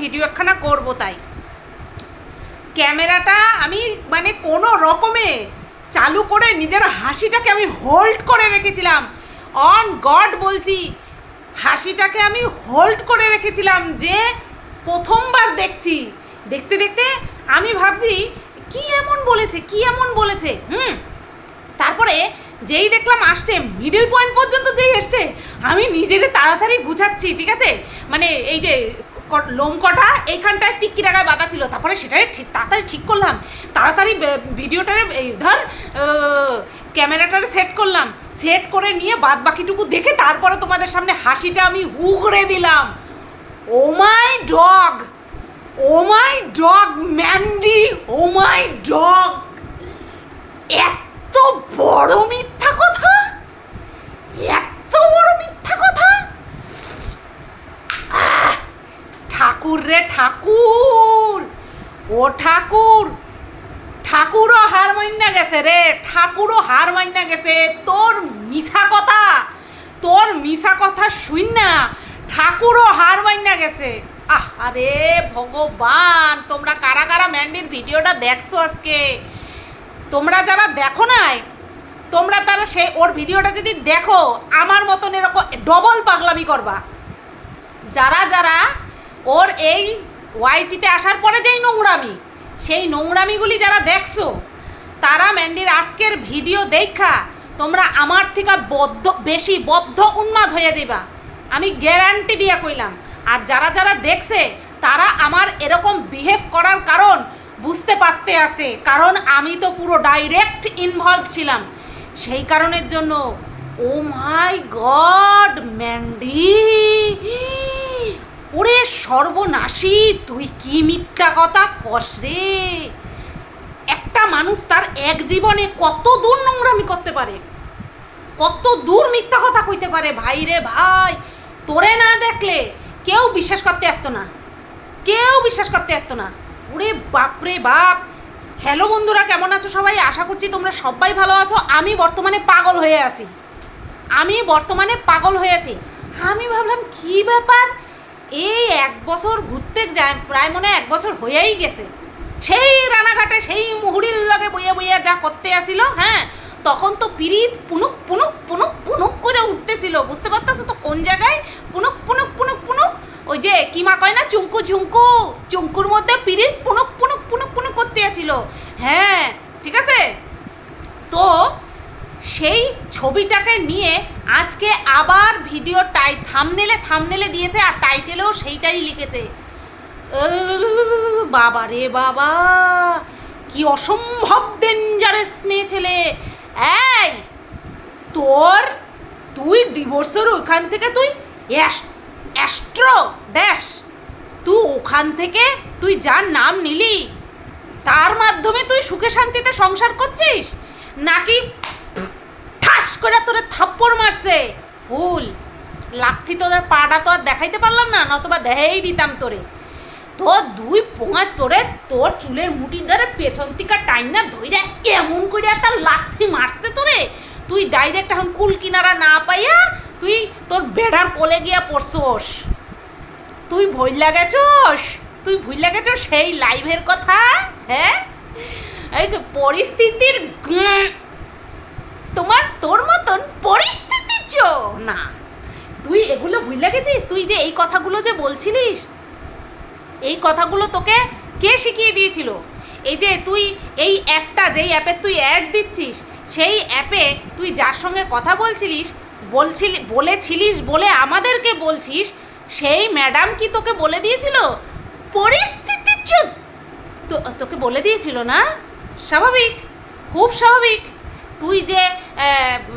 Video একখানা করব তাই। ক্যামেরাটা আমি মানে কোনো রকমে চালু করে নিজের হাসিটাকে আমি হোল্ড করে রেখেছিলাম। অন গড বলছি, হাসিটাকে আমি হোল্ড করে রেখেছিলাম যে প্রথমবার দেখছি। দেখতে দেখতে আমি ভাবছি, কি এমন বলেছে, কি এমন বলেছে, হুম? তারপরে যেই দেখলাম আসছে মিডিল পয়েন্ট পর্যন্ত যেই এসছে, আমি নিজের তাড়াতাড়ি গুছাচ্ছি, ঠিক আছে? মানে এই যে ক- লোম কটা, এইখানটায় টিক্কি টাকায় বাঁধা ছিল। তারপরে সেটাই ঠিক, তাড়াতাড়ি ঠিক করলাম। তাড়াতাড়ি ভিডিওটারে ধর ক্যামেরাটারে সেট করলাম। সেট করে নিয়ে বাদ বাকিটুকু দেখে তারপরে তোমাদের সামনে হাসিটা আমি উগড়ে দিলাম। ও my dog! Oh my dog, Mandy! Oh my dog! এত বড় মিথ্যা কথা এত বড় মিথ্যা কথা আহ, ঠাকুর রে ঠাকুর। ও ঠাকুর, ঠাকুরও হার মাইনা গেছে রে, ঠাকুরও হার মাইনা গেছে। তোর মিশা কথা, তোর মিশা কথা শুন না, ঠাকুরও হার মাইনা গেছে। আহ আরে ভগবান, তোমরা কারা কারা ম্যান্ডির ভিডিওটা দেখছ আজকে? তোমরা যারা দেখো নাই, তোমরা তারা সে, ওর ভিডিওটা যদি দেখো, আমার মতন এরকম ডবল পাগলামি করবা। যারা যারা ওর এই ওয়াইটিতে আসার পরে যেই নোংরামি, সেই নোংরামিগুলি যারা দেখছ, তারা ম্যান্ডির আজকের ভিডিও দেখা তোমরা আমার থেকে বদ্ধ, বেশি বদ্ধ উন্মাদ হয়ে যাইবা। আমি গ্যারান্টি দিয়া কইলাম। আর যারা যারা দেখছে, তারা আমার এরকম বিহেভ করার কারণ বুঝতে পারতে আছে। কারণ আমি তো পুরো ডাইরেক্ট ইনভলভ ছিলাম। সেই কারণের জন্য ও মাই গড ম্যান্ডি! ওরে সর্বনাশী, তুই কি মিথ্যা কথা কস রে? একটা মানুষ তার এক জীবনে কত দূর নোংরামি করতে পারে? কত দূর মিথ্যা কথা কইতে পারে? ভাই রে ভাই, তোরে না দেখলে কেউ বিশ্বাস করতে পারতো না। কেউ বিশ্বাস করতে পারতো না। ওরে বাপরে বাপ। হ্যালো বন্ধুরা, কেমন আছো সবাই? আশা করছি তোমরা সবাই ভালো আছো। আমি বর্তমানে পাগল হয়ে আছি। আমি বর্তমানে পাগল হয়ে আছি। আমি ভাবলাম, কি ব্যাপার? এই এক বছর ঘুরতে যায়, প্রায় মনে এক বছর হয়েই গেছে। সেই রানাঘাটে, সেই মুহুরির লগে বইয়া বইয়া যা করতে আসিল হ্যাঁ তখন তো পিরিত পুনুক পুনুক পুনুক পুনুক করে উঠতেছিল। বুঝতে পারতেছো তো কোন জায়গায়? পুনুক পুনুক পুনুক পুনুক। ওই যে কি মা কয় না, চুঙ্কু ঝুঙ্কু চুঙ্কুর মধ্যে পিরিত পুনুক পুনুক পুনুক পুনুক করতে আছিল হ্যাঁ ঠিক আছে? তো সেই ছবিটাকে নিয়ে আজকে আবার ভিডিও টাই থামনেলে থামনেলে দিয়েছে আর টাইটেলেও সেইটাই লিখেছে। বাবা রে বাবা, কি অসম্ভব ডেঞ্জারাস মেয়ে ছেলে। এই, তোর তুই ডিভোর্সের ওখান থেকে তুই অ্যাস্ট্রো ড্যাশ তুই ওখান থেকে তুই যার নাম নিলি, তার মাধ্যমে তুই সুখে শান্তিতে সংসার করছিস? নাকি করে তোরে থাপ্পড় মারছে। ভুল। লাথি তোদের পাটা তো আর দেখাইতে পারলাম না, নতবা দেখাই দিতাম তোরে। তোর দুই পোঙা তোরে তোর চুলের মুটির ধরে পেছন থেকে টাইম না ধইরা এমন করে একটা লাথি মারছে তোরে। তুই ডাইরেক্ট এখন কুল কিনারা না পাইয়া তুই তোর বেড়ার কোলে গিয়া পড়ছোস। তুই ভুইলা গেছস? তুই ভুইলা গেছস সেই লাইভের কথা? হ্যাঁ? এই পরিস্থিতির। তোমার তোর মতন পরিস্থিতি চো। না, তুই এগুলো ভুইলা গেছিস? তুই যে এই কথাগুলো যে বলছিলিস, এই কথাগুলো তোকে কে শিখিয়ে দিয়েছিল? এই যে তুই এই অ্যাপটা, যেই অ্যাপে তুই অ্যাড দিচ্ছিস, সেই অ্যাপে তুই যার সঙ্গে কথা বলছিলিস, বলছিলি, বলেছিলিস বলে আমাদেরকে বলছিস, সেই ম্যাডাম কি তোকে বলে দিয়েছিল? পরিস্থিতি তো, তোকে বলে দিয়েছিল না? স্বাভাবিক, খুব স্বাভাবিক। তুই যে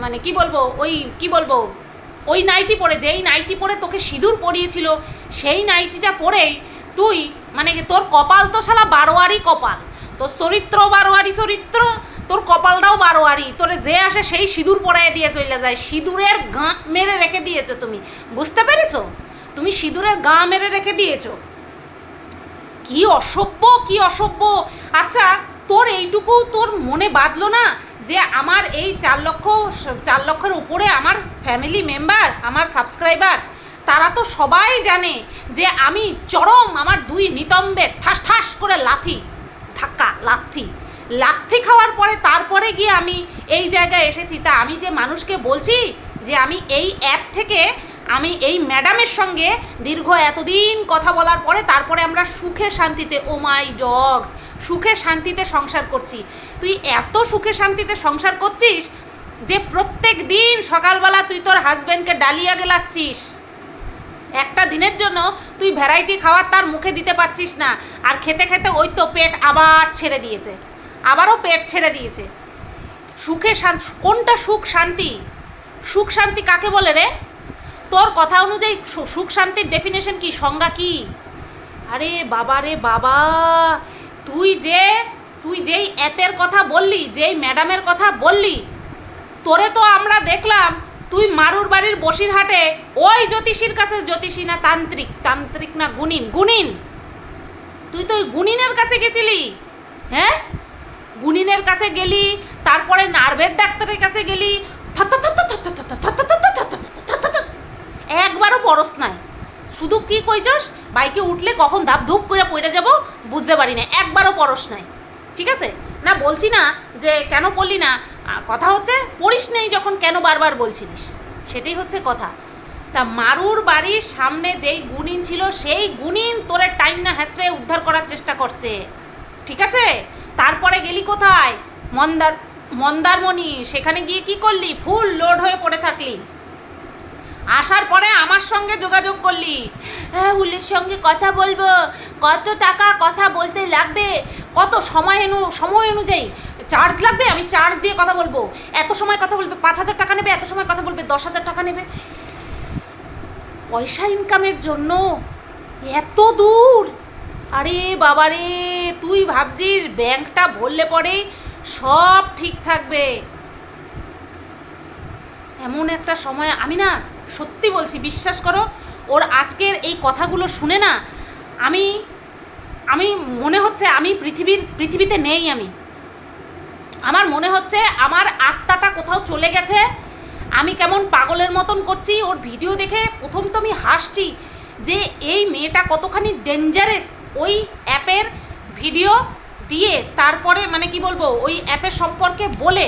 মানে কি বলব, ওই কি বলব, ওই নাইটি পরে, যেই নাইটি পরে তোকে সিঁদুর পরিয়েছিল, সেই নাইটিটা পরেই তুই মানে তোর কপাল তো শালা বারোয়ারি কপাল, তোর চরিত্র বারোয়ারি চরিত্র, তোর কপালটাও বারোয়ারি, তোরে যে আসে সেই সিঁদুর পরাই দিয়ে চলে যায়, সিঁদুরের গা মেরে রেখে দিয়েছ তুমি, বুঝতে পেরেছ? তুমি সিঁদুরের গা মেরে রেখে দিয়েছ। কি অসভ্য কি অসভ্য। আচ্ছা তোর এইটুকু তোর মনে বাঁধলো না? যে আমার এই চার লক্ষ, চার লক্ষের উপরে আমার ফ্যামিলি মেম্বার আমার সাবস্ক্রাইবার তারা তো সবাই জানে যে আমি চরম আমার দুই নিতম্বের ঠাস ঠাস করে লাথি, ধাক্কা, লাথি। লাথি খাওয়ার পরে তারপরে গিয়ে আমি এই জায়গায় এসেছি। তা আমি যে মানুষকে বলছি যে আমি এই অ্যাপ থেকে আমি এই ম্যাডামের সঙ্গে দীর্ঘ এতদিন কথা বলার পরে তারপরে আমরা সুখে শান্তিতে, ও মাই ডগ, সুখে শান্তিতে সংসার করছি। তুই এত সুখে শান্তিতে সংসার করছিস যে প্রত্যেক দিন সকালবেলা তুই তোর হাজব্যান্ডকে ডালিয়া গেলাচ্ছিস। একটা দিনের জন্য তুই ভ্যারাইটি খাওয়ার তার মুখে দিতে পারছিস না। আর খেতে খেতে ওই তো পেট আবার ছেড়ে দিয়েছে। আবারও পেট ছেড়ে দিয়েছে। সুখে কোনটা সুখ শান্তি? সুখ শান্তি কাকে বলে রে? তোর কথা অনুযায়ী সুখ শান্তির ডেফিনেশন কি? সংজ্ঞা কি? আরে বাবা রে বাবা, তুই যে তুই যেই অ্যাপের কথা বললি যেই ম্যাডামের কথা বললি তোরে তো আমরা দেখলাম তুই মারুর বাড়ির বসিরহাটে ওই জ্যোতিষীর কাছে জ্যোতিষী না তান্ত্রিক তান্ত্রিক না গুণিন গুণিন তুই তো ওই গুণিনের কাছে গেছিলি হ্যাঁ গুণিনের কাছে গেলি তারপরে নার্ভের ডাক্তারের কাছে গেলি একবারও পরস নাই শুধু কি কইছস বাইকে উঠলে কখন ধাপ ধুপ করে পড়ে যাব বুঝতে পারি না একবারও পরশ নাই ঠিক আছে? না, বলছি না যে কেন পড়লি না। কথা হচ্ছে পড়িস নেই যখন কেন বারবার বলছিলিস। সেটাই হচ্ছে কথা। তা মারুর বাড়ির সামনে যেই গুণিন ছিল, সেই গুণিন তোরে টাইম না হ্যাসড়ে উদ্ধার করার চেষ্টা করছে। ঠিক আছে? তারপরে গেলি কোথায়? মন্দার, মন্দারমণি, সেখানে গিয়ে কি করলি? ফুল লোড হয়ে পড়ে থাকলি। আসার পরে আমার সঙ্গে যোগাযোগ করলি। হ্যাঁ হুলির সঙ্গে কথা বলব। কত টাকা কথা বলতে লাগবে? কত সময় অনু সময় অনুযায়ী? চার্জ লাগবে? আমি চার্জ দিয়ে কথা বলব। এত সময় কথা বলবে? পাঁচ হাজার টাকা নেবে? এত সময় কথা বলবে? দশ হাজার টাকা নেবে? পয়সা ইনকামের জন্য? এত দূর? আরে বাবা রে, তুই ভাবছিস ব্যাংকটা ভরলে পরে সব ঠিক থাকবে? এমন একটা সময়, আমি না সত্যি বলছি, বিশ্বাস করো, ওর আজকের এই কথাগুলো শুনে না আমি আমি মনে হচ্ছে আমি পৃথিবীর, পৃথিবীতে নেই আমি। আমার মনে হচ্ছে আমার আত্মাটা কোথাও চলে গেছে, আমি কেমন পাগলের মতন করছি, ওর ভিডিও দেখে প্রথম তো আমি হাসছি যে এই মেয়েটা কতখানি ডেঞ্জারাস ওই অ্যাপের ভিডিও দিয়ে, তারপরে মানে কি বলব, ওই অ্যাপের সম্পর্কে বলে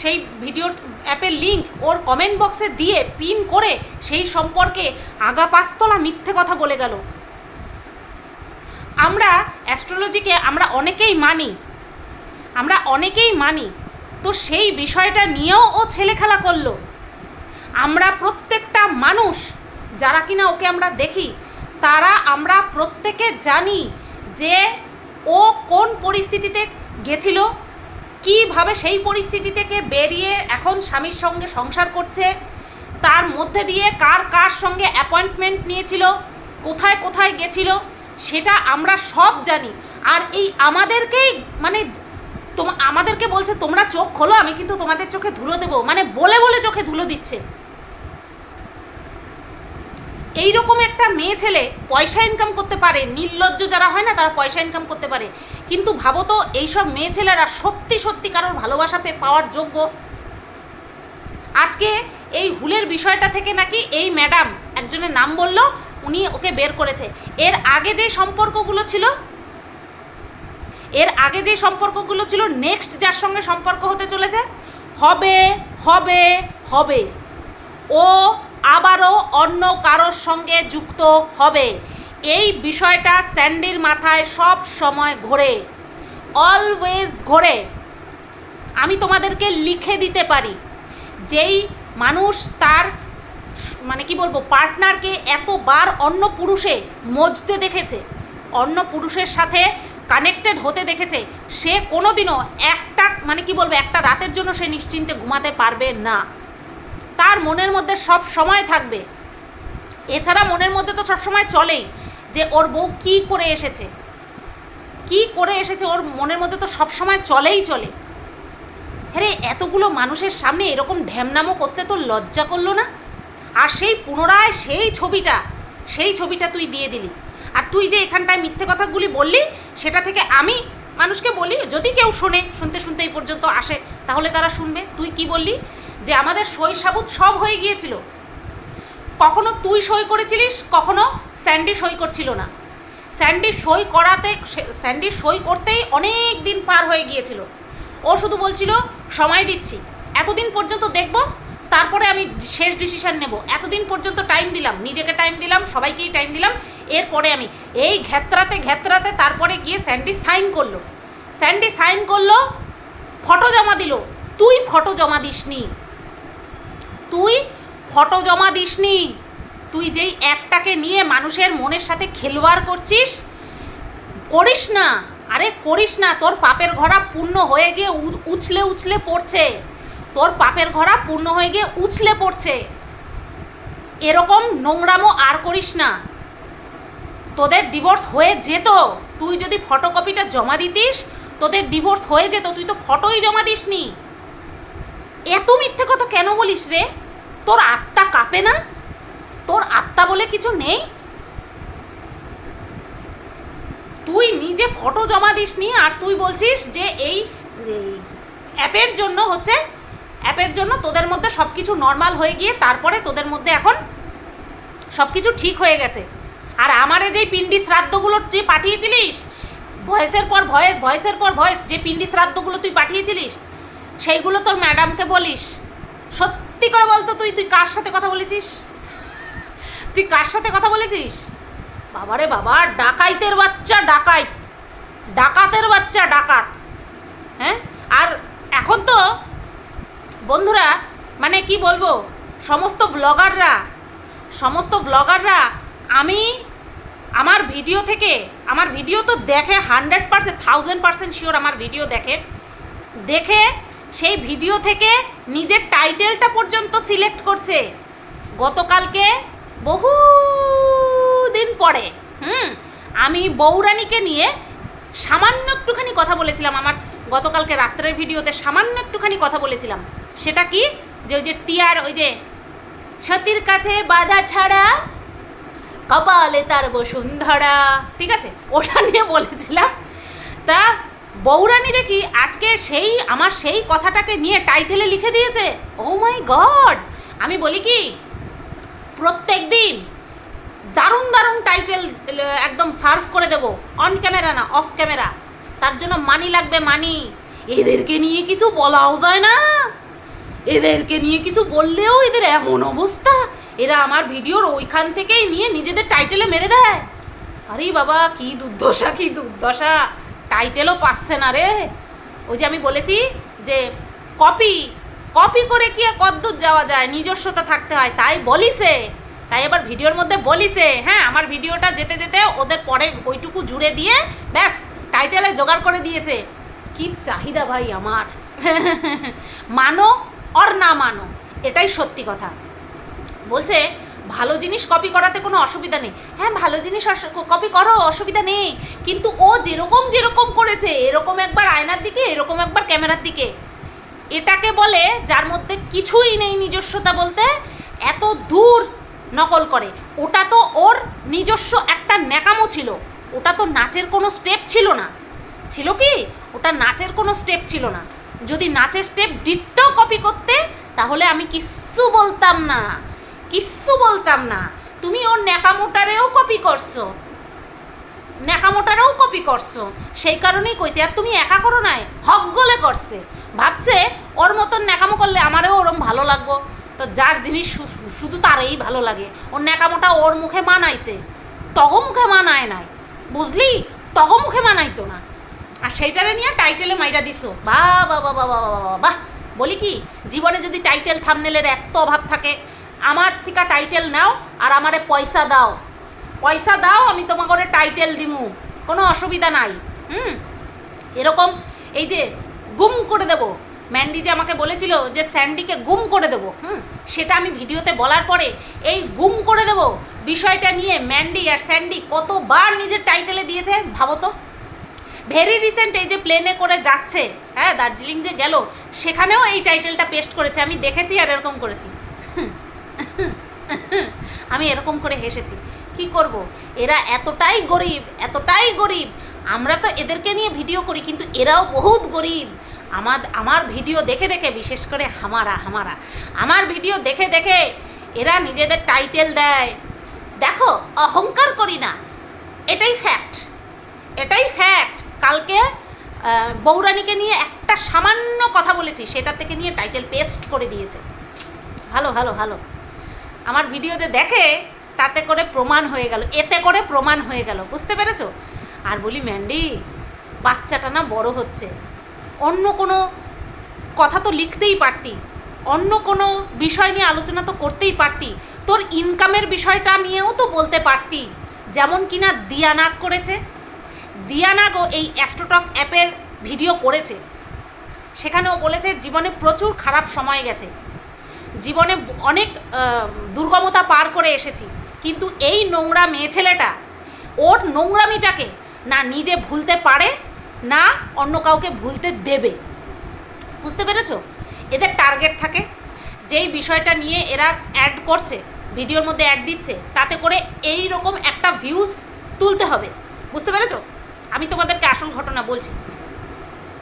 সেই ভিডিও অ্যাপের লিংক ওর কমেন্ট বক্সে দিয়ে পিন করে সেই সম্পর্কে আগা পাঁচতলা মিথ্যে কথা বলে গেল। আমরা অ্যাস্ট্রোলজিকে আমরা অনেকেই মানি, আমরা অনেকেই মানি, তো সেই বিষয়টা নিয়েও ও ছেলে খেলা করল। আমরা প্রত্যেকটা মানুষ, যারা কিনা ওকে আমরা দেখি, তারা আমরা প্রত্যেকে জানি যে ও কোন পরিস্থিতিতে গেছিল কীভাবে সেই পরিস্থিতি থেকে বেরিয়ে এখন স্বামীর সঙ্গে সংসার করছে? তার মধ্যে দিয়ে কার কার সঙ্গে অ্যাপয়েন্টমেন্ট নিয়েছিল? কোথায় কোথায় গেছিল? সেটা আমরা সব জানি। আর এই আমাদেরকেই মানে আমাদেরকে বলছে, তোমরা চোখ খোলো, আমি কিন্তু তোমাদের চোখে ধুলো দেবো। মানে বলে বলে চোখে ধুলো দিচ্ছে। এইরকম একটা মেয়ে ছেলে পয়সা ইনকাম করতে পারে, নির্লজ্জ যারা হয় না, তারা পয়সা ইনকাম করতে পারে। কিন্তু ভাবো তো, এইসব মেয়ে ছেলেরা সত্যি সত্যি কারোর ভালোবাসা পেয়ে পাওয়ার যোগ্য? আজকে এই হুলের বিষয়টা থেকে নাকি এই ম্যাডাম একজনের নাম বলল, উনি ওকে বের করেছে। এর আগে যে সম্পর্কগুলো ছিল, এর আগে যে সম্পর্কগুলো ছিল নেক্সট যার সঙ্গে সম্পর্ক হতে চলেছে, হবে হবে হবে। ও আবারও অন্য কারোর সঙ্গে যুক্ত হবে। এই বিষয়টা স্যান্ডির মাথায় সব সময় ঘোরে। অলওয়েজ ঘোরে। আমি তোমাদেরকে লিখে দিতে পারি। যেই মানুষ তার মানে কি বলব, পার্টনারকে এতবার অন্য পুরুষে মজতে দেখেছে, অন্য পুরুষের সাথে কানেক্টেড হতে দেখেছে, সে কোনোদিনও একটা মানে কি বলব, একটা রাতের জন্য সে নিশ্চিন্তে ঘুমাতে পারবে না। তার মনের মধ্যে সব সময় থাকবে। এছাড়া মনের মধ্যে তো সব সময় চলেই যে ওর বউ কী করে এসেছে। কি করে এসেছে ওর মনের মধ্যে তো সব সময় চলেই চলে। হ্যাঁ এতগুলো মানুষের সামনে এরকম ঢ্যামনামো করতে তো লজ্জা করল না? আর সেই পুনরায় সেই ছবিটা সেই ছবিটা তুই দিয়ে দিলি। আর তুই যে এখানটায় মিথ্যে কথাগুলি বললি, সেটা থেকে আমি মানুষকে বলি, যদি কেউ শোনে, শুনতে শুনতে এই পর্যন্ত আসে, তাহলে তারা শুনবে। তুই কি বললি? যে আমাদের সই সাবুত সব হয়ে গিয়েছিল। কখনো তুই সই করেছিলিস, কখনো স্যান্ডি সই করছিল না। স্যান্ডি সই করাতে স্যান্ডি সই করতেই অনেক দিন পার হয়ে গিয়েছিল। ও শুধু বলছিল, সময় দিচ্ছি। এতদিন পর্যন্ত দেখব, তারপরে আমি শেষ ডিসিশন নেব। এতদিন পর্যন্ত টাইম দিলাম, নিজেকে টাইম দিলাম, সবাইকেই টাইম দিলাম। এরপরে আমি এই ঘেতরাতে ঘেতরাতে তারপরে গিয়ে স্যান্ডি সাইন করল। স্যান্ডি সাইন করল, ফটো জমা দিল। তুই ফটো জমা দিসনি। তুই ফটো জমা দিসনি। তুই যেই অ্যাপটাকে নিয়ে মানুষের মনের সাথে খেলোয়াড় করছিস, করিস না। আরে করিস না, তোর পাপের ঘোড়া পূর্ণ হয়ে গিয়ে উছলে উছলে পড়ছে। তোর পাপের ঘোড়া পূর্ণ হয়ে গিয়ে উছলে পড়ছে। এরকম নোংরামো আর করিস না। তোদের ডিভোর্স হয়ে যেত। তুই যদি ফটোকপিটা জমা দিতিস, তোদের ডিভোর্স হয়ে যেত। তুই তো ফটোই জমা দিসনি। এত মিথ্যে কথা কেন বলিস রে? তোর আত্মা কাঁপে না? তোর আত্মা বলে কিছু নেই? তুই নিজে ফটো জমা দিসনি আর তুই বলছিস যে এই অ্যাপের জন্য হচ্ছে, অ্যাপের জন্য তোদের মধ্যে সব কিছু নর্মাল হয়ে গিয়ে তারপরে তোদের মধ্যে এখন সব কিছু ঠিক হয়ে গেছে। আর আমারে যেই পিন্ডি শ্রাদ্ধগুলো যে পাঠিয়েছিলিস ভয়েসের পর ভয়েস ভয়েসের পর ভয়েস যে পিন্ডি শ্রাদ্ধগুলো তুই পাঠিয়েছিলিস, সেইগুলো তোর ম্যাডামকে বলিস। সত্যি করে বলতো তুই? তুই কার সাথে কথা বলেছিস? তুই কার সাথে কথা বলেছিস? বাবারে বাবা, ডাকাইতের বাচ্চা ডাকাইত। ডাকাতের বাচ্চা ডাকাত। হ্যাঁ? আর এখন তো বন্ধুরা মানে কি বলব, সমস্ত ব্লগাররা সমস্ত ব্লগাররা আমি আমার ভিডিও থেকে, আমার ভিডিও তো দেখে hundred percent thousand percent sure আমার ভিডিও দেখে দেখে সেই ভিডিও থেকে নিজের টাইটেলটা পর্যন্ত সিলেক্ট করছে। গতকালকে বহু দিন পরে, হুম, আমি বৌরানীকে নিয়ে সামান্য একটুখানি কথা বলেছিলাম। আমার গতকালকে রাত্রের ভিডিওতে সামান্য একটুখানি কথা বলেছিলাম। সেটা কি? যে ওই যে টিয়ার, ওই যে সতীর কাছে বাধা ছাড়া কপালে তার বসুন্ধরা। ঠিক আছে? ওটা নিয়ে বলেছিলাম। বৌরানি দেখি আজকে সেই, আমার সেই কথাটাকে নিয়ে টাইটেলে লিখে দিয়েছে? ও মাই গড আমি বলি কি, প্রত্যেক দিন দারুণ দারুণ টাইটেল একদম সার্ভ করে দেব। অন ক্যামেরা না অফ ক্যামেরা তার জন্য মানি লাগবে মানি এদেরকে নিয়ে কিছু বলাও যায় না। এদেরকে নিয়ে কিছু বললেও এদের এমন অবস্থা। এরা আমার ভিডিওর ওইখান থেকেই নিয়ে নিজেদের টাইটেলে মেরে দেয়। আরে বাবা, কি দুর্দশা কি দুর্দশা। টাইটেলও পাচ্ছে না রে। ওই যে আমি বলেছি যে কপি কপি করে কি কদ্দূর যাওয়া যায়? নিজস্বতা থাকতে হয়। তাই বলিসে তাই এবার ভিডিওর মধ্যে বলিসে হ্যাঁ আমার ভিডিওটা যেতে যেতে ওদের পরে ওইটুকু জুড়ে দিয়ে ব্যাস টাইটেলে জোগাড় করে দিয়েছে। কি চাহিদা ভাই আমার। মানো অর না মানো, এটাই সত্যি কথা। বলছে ভালো জিনিস কপি করাতে কোনো অসুবিধা নেই। হ্যাঁ ভালো জিনিস কপি করো অসুবিধা নেই। কিন্তু ও যেরকম যেরকম করেছে, এরকম একবার আয়নার দিকে, এরকম একবার ক্যামেরার দিকে। এটাকে বলে, যার মধ্যে কিছুই নেই নিজস্বতা বলতে, এত দূর নকল করে। ওটা তো ওর নিজস্ব একটা ন্যাকামো ছিল। ওটা তো নাচের কোনো স্টেপ ছিল না। ছিল কি? ওটা নাচের কোনো স্টেপ ছিল না। যদি নাচের স্টেপ ডিটটাও কপি করতে, তাহলে আমি কিচ্ছু বলতাম না। কিচ্ছু বলতাম না। তুমি ওর ন্যাকামোটারেও কপি করছ। ন্যাকামোটারেও কপি করছ। সেই কারণেই কইছে, আর তুমি একা করো নাই হকগলে করছে। ভাবছে, ওর মতন ন্যাকামো করলে আমারও ওরম ভালো লাগবো। তো যার জিনিস শুধু তারেই ভালো লাগে। ওর ন্যাকামোটা ওর মুখে মানাইছে। তগ মুখে মানায় নাই। বুঝলি? তগ মুখে মানাইতো না। আর সেইটারে নিয়ে টাইটেলে মাইরা দিছো। বা বা বা বা বা বা বা বলি কি, জীবনে যদি টাইটেল, থামনেলের এত অভাব থাকে আমার থেকে টাইটেল নাও আর আমারে পয়সা দাও। পয়সা দাও, আমি তোমাকে টাইটেল দিমু। কোনো অসুবিধা নাই। হুম? এরকম এই যে গুম করে দেব। ম্যান্ডি যে আমাকে বলেছিল যে স্যান্ডিকে গুম করে দেব, হুম? সেটা আমি ভিডিওতে বলার পরে এই গুম করে দেব বিষয়টা নিয়ে ম্যান্ডি আর স্যান্ডি কতবার নিজের টাইটেলে দিয়েছে, ভাবো তো। ভেরি রিসেন্ট এই যে প্লেনে করে যাচ্ছে হ্যাঁ দার্জিলিং যে গেল, সেখানেও এই টাইটেলটা পেস্ট করেছে। আমি দেখেছি আর এরকম করেছি। আমি এরকম করে হেসেছি। কি করব? এরা এতটাই গরিব এতটাই গরিব। আমরা তো এদেরকে নিয়ে ভিডিও করি, কিন্তু এরাও বহুত গরিব। আমার আমার ভিডিও দেখে দেখে, বিশেষ করে হামারা হামারা, আমার ভিডিও দেখে দেখে এরা নিজেদের টাইটেল দেয়। দেখো, অহংকার করি না। এটাই ফ্যাক্ট এটাই ফ্যাক্ট কালকে বৌরানীকে নিয়ে একটা সামান্য কথা বলেছি, সেটা থেকে নিয়ে টাইটেল পেস্ট করে দিয়েছে। ভালো ভালো ভালো। আমার ভিডিও যে দেখে, তাতে করে প্রমাণ হয়ে গেল, এতে করে প্রমাণ হয়ে গেল, বুঝতে পেরেছ? আর বলি, ম্যান্ডি, বাচ্চাটা না বড় হচ্ছে। অন্য কোনো কথা তো লিখতেই পারতি, অন্য কোনো বিষয় নিয়ে আলোচনা তো করতেই পারতি, তোর ইনকামের বিষয়টা নিয়েও তো বলতে পারতি, যেমন কিনা দিয়ানাগ করেছে। দিয়ানাগও এই অ্যাস্ট্রোটক অ্যাপের ভিডিও করেছে। সেখানেও বলেছে, জীবনে প্রচুর খারাপ সময় গেছে। জীবনে অনেক দুর্গমতা পার করে এসেছি। কিন্তু এই নোংরা মেয়ে ছেলেটা, ওর নোংরামিটাকে না নিজে ভুলতে পারে, না অন্য কাউকে ভুলতে দেবে। বুঝতে পেরেছ? এদের টার্গেট থাকে। যেই বিষয়টা নিয়ে এরা অ্যাড করছে, ভিডিওর মধ্যে অ্যাড দিচ্ছে, তাতে করে এই রকম একটা ভিউজ তুলতে হবে। বুঝতে পেরেছ? আমি তোমাদেরকে আসল ঘটনা বলছি।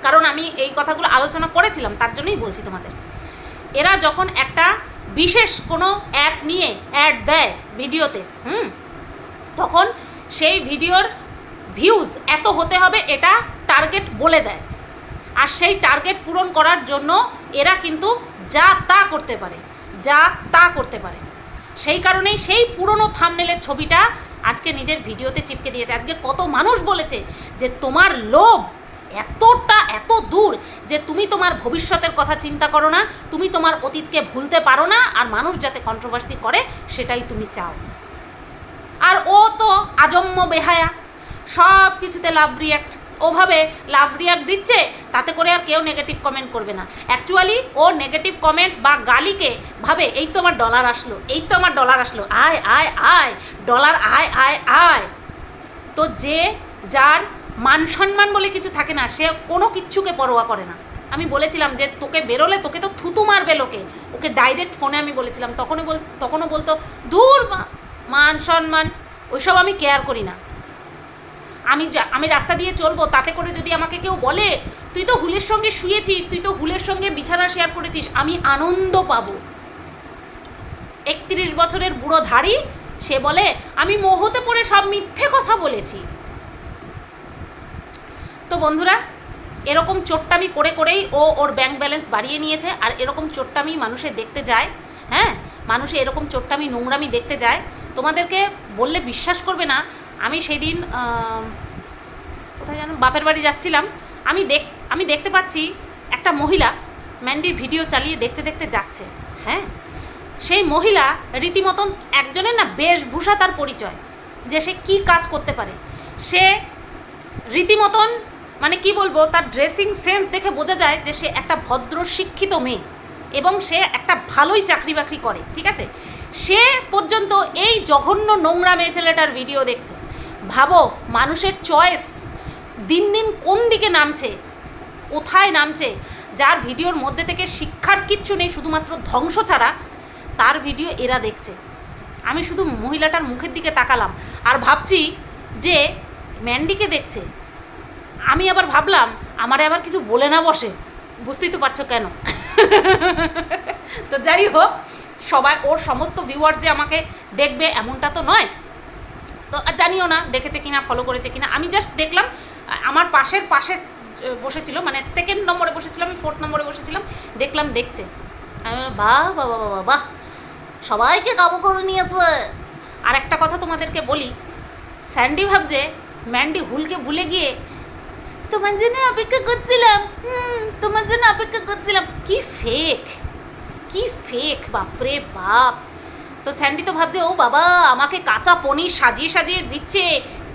কারণ আমি এই কথাগুলো আলোচনা করেছিলাম, তার জন্যই বলছি তোমাদের। এরা যখন একটা বিশেষ কোনো অ্যাপ নিয়ে অ্যাড দেয় ভিডিওতে, হুম, তখন সেই ভিডিওর ভিউজ এত হতে হবে এটা টার্গেট বলে দেয়। আর সেই টার্গেট পূরণ করার জন্য এরা কিন্তু যা তা করতে পারে, যা তা করতে পারে। সেই কারণেই সেই পুরনো থামনেলের ছবিটা আজকে নিজের ভিডিওতে চিপকে দিয়েছে। আজকে কত মানুষ বলেছে যে তোমার লোভ এতটা, এত দূর যে তুমি তোমার ভবিষ্যতের কথা চিন্তা করো না, তুমি তোমার অতীতকে ভুলতে পারো না, আর মানুষ যাতে কন্ট্রোভার্সি করে, সেটাই তুমি চাও। আর ও তো আজম্ম বেহায়া। সব কিছুতে লাভ রিয়াক্ট ওভাবে লাভ রিয়াক্ট দিচ্ছে, তাতে করে আর কেউ নেগেটিভ কমেন্ট করবে না। অ্যাকচুয়ালি ও নেগেটিভ কমেন্ট বা গালিকে ভাবে, এই তো আমার ডলার আসলো, এই তো আমার ডলার আসলো, আয় আয় আয় ডলার আয় আয় আয়। তো যে, যার মান সম্মান বলে কিছু থাকে না, সে কোনো কিচ্ছুকে পরোয়া করে না। আমি বলেছিলাম যে তোকে বেরোলে তোকে তো থুতু মারবে লোকে। ওকে ডাইরেক্ট ফোনে আমি বলেছিলাম তখনই বল তখনও বলতো, দূর মান সম্মান, ওইসব আমি কেয়ার করি না। আমি যা আমি রাস্তা দিয়ে চলবো, তাতে করে যদি আমাকে কেউ বলে, তুই তো হুলের সঙ্গে শুয়েছিস, তুই তো হুলের সঙ্গে বিছানা শেয়ার করেছিস, আমি আনন্দ পাবো। একত্রিশ বছরের বুড়ো ধাড়ি সে বলে, আমি মোহতে পড়ে সব মিথ্যে কথা বলেছি। তো বন্ধুরা, এরকম চোট্টামি করে করেই ও ওর ব্যাংক ব্যালেন্স বাড়িয়ে নিয়েছে আর এরকম চোট্টামি মানুষে দেখতে যায় হ্যাঁ? মানুষে এরকম চোট্টামি, নোংরামি দেখতে যায়। তোমাদেরকে বললে বিশ্বাস করবে না, আমি সেদিন কোথায় যেন বাপের বাড়ি যাচ্ছিলাম, আমি দেখ, আমি দেখতে পাচ্ছি একটা মহিলা ম্যান্ডির ভিডিও চালিয়ে দেখতে দেখতে যাচ্ছে হ্যাঁ? সেই মহিলা রীতিমতন একজনের না বেশভূষা তার পরিচয়, যে সে কী কাজ করতে পারে। সে রীতিমতন মানে কি বলব, তার ড্রেসিং সেন্স দেখে বোঝা যায় যে সে একটা ভদ্র শিক্ষিত মেয়ে এবং সে একটা ভালোই চাকরি বাকরি করে, ঠিক আছে? সে পর্যন্ত এই জঘন্য নোংরা মেয়ে ছেলেটার ভিডিও দেখছে। ভাবো, মানুষের চয়েস দিন দিন কোন দিকে নামছে, কোথায় নামছে, যার ভিডিওর মধ্যে থেকে শিক্ষার কিচ্ছু নেই, শুধুমাত্র ধ্বংস ছাড়া তার ভিডিও এরা দেখছে। আমি শুধু মহিলাটার মুখের দিকে তাকালাম আর ভাবছি যে ম্যান্ডিকে দেখছে। আমি আবার ভাবলাম, আমারে আবার কিছু বলে না বসে। বুঝতেই তো পারছ কেন? তো যাই হোক, সবাই, ওর সমস্ত ভিউয়ার্স যে আমাকে দেখবে এমনটা তো নয়। তো জানিও না, দেখেছে কিনা ফলো করেছে কিনা। আমি জাস্ট দেখলাম, আমার পাশের, পাশে বসেছিল মানে সেকেন্ড নম্বরে বসেছিলাম আমি ফোর্থ নম্বরে বসেছিলাম, দেখলাম, দেখছে। আমি বাহ বাহ বাহ বাহ বাহ, সবাইকে কাবু করে নিয়েছে। আর একটা কথা তোমাদেরকে বলি, স্যান্ডি ভাবছে, ম্যান্ডি হুলকে ভুলে গিয়ে তোমার জন্য অপেক্ষা করছিলাম তোমার জন্য অপেক্ষা করছিলাম কি ফেক কি ফেক বাপরে বাপ তো স্যান্ডি তো ভাবছে ও বাবা আমাকে কাঁচা পনির সাজিয়ে সাজিয়ে দিচ্ছে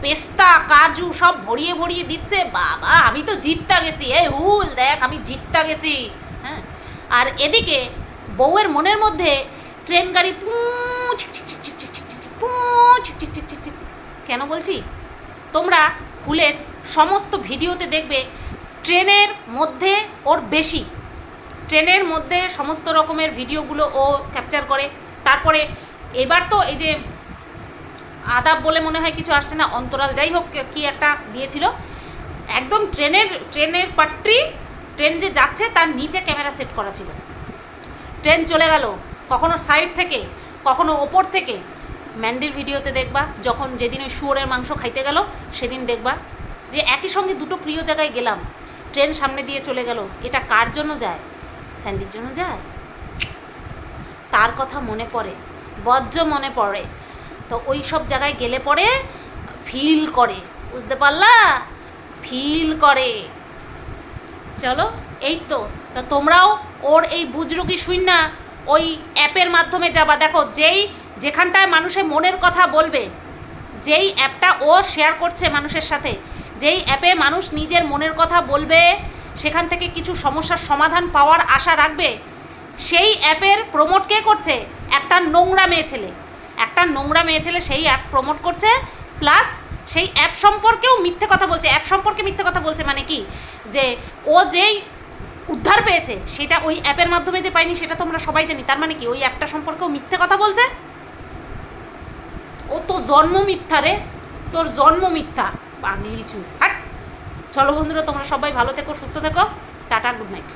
পেস্তা কাজু সব ভরিয়ে ভরিয়ে দিচ্ছে বাবা আমি তো জিততা গেছি এ হুল দেখ আমি জিততা গেছি হ্যাঁ আর এদিকে বউয়ের মনের মধ্যে ট্রেন গাড়ি পু কেন বলছি তোমরা ফুলের সমস্ত ভিডিওতে দেখবে ট্রেনের মধ্যে ওর বেশি। ট্রেনের মধ্যে সমস্ত রকমের ভিডিওগুলো ও ক্যাপচার করে। তারপরে এবার তো এই যে আদাব বলে মনে হয় কিছু আসছে না, অন্তরাল যাই হোক কি একটা দিয়েছিল। একদম ট্রেনের ট্রেনের পাট্রি ট্রেন যে যাচ্ছে তার নিচে ক্যামেরা সেট করা ছিল। ট্রেন চলে গেল, কখনো সাইড থেকে, কখনো ওপর থেকে। ম্যান্ডির ভিডিওতে দেখবা, যখন যেদিন ওই শুয়োরের মাংস খাইতে গেল, সেদিন দেখবা যে একই সঙ্গে দুটো প্রিয় জায়গায় গেলাম। ট্রেন সামনে দিয়ে চলে গেল। এটা কার জন্য যায়? স্যান্ডির জন্য যায়? তার কথা মনে পড়ে, বজ্র মনে পড়ে। তো ওই সব জায়গায় গেলে পরে ফিল করে। বুঝতে পারলা? ফিল করে। চলো, এই তো। তা তোমরাও ওর এই বুজরুকি শুন না, ওই অ্যাপের মাধ্যমে যাবা। দেখো, যেই যেখানটায় মানুষের মনের কথা বলবে, যেই অ্যাপটা ও শেয়ার করছে মানুষের সাথে যেই অ্যাপে মানুষ নিজের মনের কথা বলবে, সেখান থেকে কিছু সমস্যার সমাধান পাওয়ার আশা রাখবে, সেই অ্যাপের প্রমোট কে করছে? একটা নোংরা মেয়ে ছেলে। একটা নোংরা মেয়ে ছেলে সেই অ্যাপ প্রমোট করছে প্লাস সেই অ্যাপ সম্পর্কেও মিথ্যে কথা বলছে। অ্যাপ সম্পর্কে মিথ্যে কথা বলছে মানে কি? যে ও যেই উদ্ধার পেয়েছে, সেটা ওই অ্যাপের মাধ্যমে যে পাইনি সেটা তো আমরা সবাই জানি। তার মানে কি? ওই অ্যাপটা সম্পর্কেও মিথ্যে কথা বলছে? ও তো জন্ম মিথ্যা রে। তোর জন্ম মিথ্যা। পাগলিচু হাট চলো বন্ধুরা তোমরা সবাই ভালো থেকো সুস্থ থেকো। Tata good night